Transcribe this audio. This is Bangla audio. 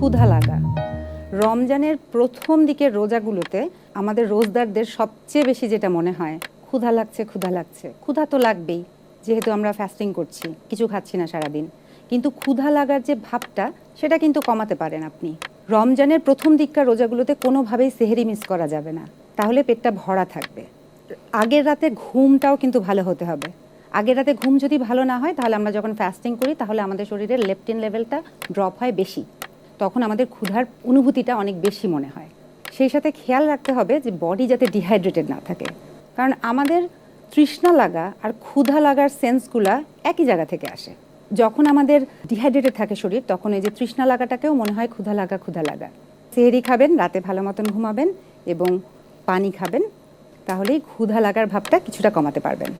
ক্ষুধা লাগা। রমজানের প্রথম দিকের রোজাগুলোতে আমাদের রোজদারদের সবচেয়ে বেশি যেটা মনে হয়, ক্ষুধা লাগছে ক্ষুধা লাগছে। ক্ষুধা তো লাগবেই, যেহেতু আমরা ফাস্টিং করছি, কিছু খাচ্ছি না সারাদিন। কিন্তু ক্ষুধা লাগার যে ভাবটা, সেটা কিন্তু কমাতে পারেন আপনি। রমজানের প্রথম দিককার রোজাগুলোতে কোনোভাবেই সেহেরি মিস করা যাবে না। তাহলে পেটটা ভরা থাকবে। আগের রাতে ঘুমটাও কিন্তু ভালো হতে হবে। আগের রাতে ঘুম যদি ভালো না হয়, তাহলে আমরা যখন ফাস্টিং করি, তাহলে আমাদের শরীরের লেপটিন লেভেলটা ড্রপ হয় বেশি। তখন আমাদের ক্ষুধার অনুভূতিটা অনেক বেশি মনে হয়। সেই সাথে খেয়াল রাখতে হবে যে বডি যাতে ডিহাইড্রেটেড না থাকে। কারণ আমাদের তৃষ্ণা লাগা আর ক্ষুধা লাগার সেন্সগুলা একই জায়গা থেকে আসে। যখন আমাদের ডিহাইড্রেটেড থাকে শরীর, তখন এই যে তৃষ্ণা লাগাটাকেও মনে হয় ক্ষুধা লাগা ক্ষুধা লাগা। সেহেরি খাবেন, রাতে ভালো মতন ঘুমাবেন এবং পানি খাবেন, তাহলেই ক্ষুধা লাগার ভাবটা কিছুটা কমাতে পারবেন।